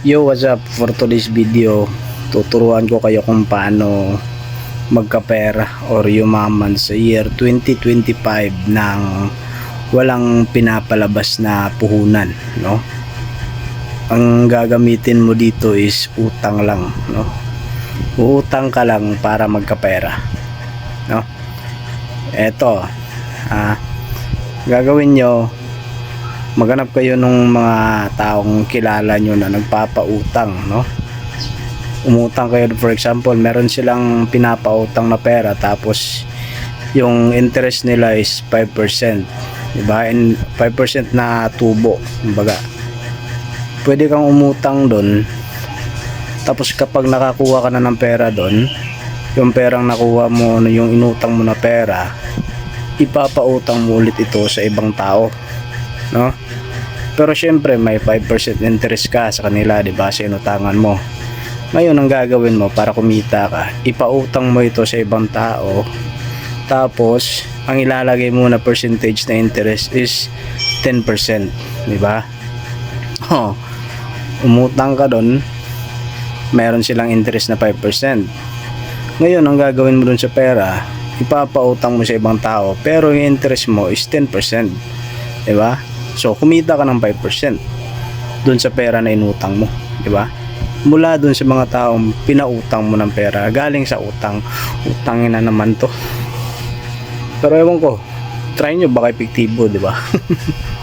Yo, what's up? For today's video, tuturuan ko kayo kung paano magkapera or yumaman sa year 2025 ng walang pinapalabas na puhunan, no? Ang gagamitin mo dito is utang lang, no? Uutang ka lang para magkapera, no? Eto, ah, gagawin nyo, maghanap kayo ng mga taong kilala nyo na nagpapautang, no? Umutang kayo, for example, meron silang pinapautang na pera tapos yung interest nila is 5%. Diba? And 5% na tubo. Kumbaga, pwede kang umutang doon tapos kapag nakakuha ka na ng pera doon, yung perang nakuha mo, yung inutang mo na pera, ipapautang mo ulit ito sa ibang tao. No? Pero syempre may 5% interest ka sa kanila, 'di ba? Sa inutangan mo. Ngayon ang gagawin mo para kumita ka, ipautang mo ito sa ibang tao. Tapos ang ilalagay mo na percentage na interest is 10%, 'di ba? Oh. Umutang ka doon, meron silang interest na 5%. Ngayon, ang gagawin mo dun sa pera, ipapautang mo sa ibang tao, pero yung interest mo is 10%. Di ba? So, kumita ka ng 5% dun sa pera na inutang mo. Di ba? Mula dun sa mga taong pinautang mo ng pera, galing sa utang, utangin na naman to. Pero ewan ko, try nyo baka epektibo, di ba?